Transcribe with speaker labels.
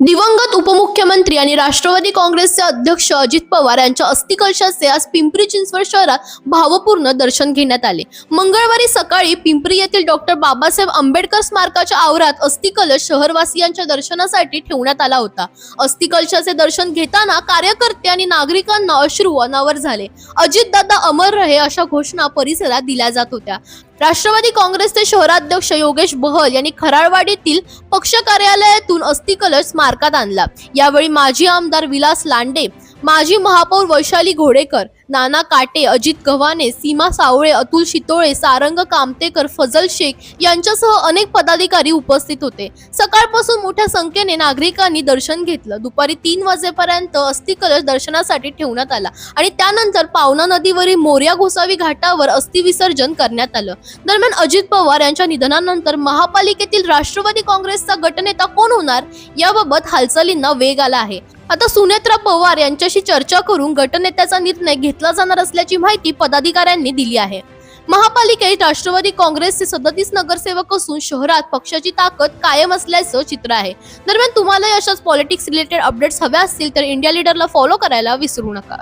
Speaker 1: दिवंगत उपमुख्यमंत्री आणि राष्ट्रवादी काँग्रेसचे अध्यक्ष अजित पवार यांच्या अस्थिकलशाचे आज पिंपरी चिंचवड शहरात भावपूर्ण दर्शन घेण्यात आले. मंगळवारी सकाळी पिंपरी येथील डॉक्टर बाबासाहेब आंबेडकर स्मारकाच्या आवरात अस्थिकलश शहरवासियांच्या दर्शनासाठी ठेवण्यात आला होता. अस्थिकलशाचे दर्शन घेताना कार्यकर्ते आणि नागरिकांना अश्रू अनावर झाले. अजितदादा अमर रहे अशा घोषणा परिसरात दिल्या जात होत्या. राष्ट्रवादी काँग्रेसचे शहराध्यक्ष योगेश बहल यांनी खराळवाडीतील पक्ष कार्यालयातून अस्थिकलश स्मारकात आणला. यावेळी माजी आमदार विलास लांडे माजी महापौर वैशाली घोडेकर नाना काटे अजित गव्हाणे सीमा सावळे अतुल शितोळे सारंग कामतेकर फजल शेख यांच्यासह अनेक पदाधिकारी उपस्थित होते. सकाळपासून मोठ्या संख्येने नागरिकांनी दर्शन घेतलं. दुपारी तीन वाजेपर्यंत अस्थिकलश दर्शनासाठी ठेवण्यात आला आणि त्यानंतर पावना नदीवरील मोर्या गोसावी घाटावर अस्थिविसर्जन करण्यात आलं. दरम्यान अजित पवार यांच्या निधनानंतर महापालिकेतील राष्ट्रवादी काँग्रेसचा गटनेता कोण होणार? याबाबत हालचालींना वेग आला आहे. आता सुनेत्रा पवार यांच्याशी चर्चा करून गटनेत्याचा निर्णय घेतला जाणार असल्याची माहिती पदाधिकाऱ्यांनी दिली आहे. महापालिकेत राष्ट्रवादी काँग्रेसचे सदतीस नगरसेवक असून शहरात पक्षाची ताकद कायम असल्याचं चित्र आहे. दरम्यान तुम्हालाही अशाच पॉलिटिक्स रिलेटेड अपडेट्स हव्या असतील तर इंडिया लीडरला फॉलो करायला विसरू नका.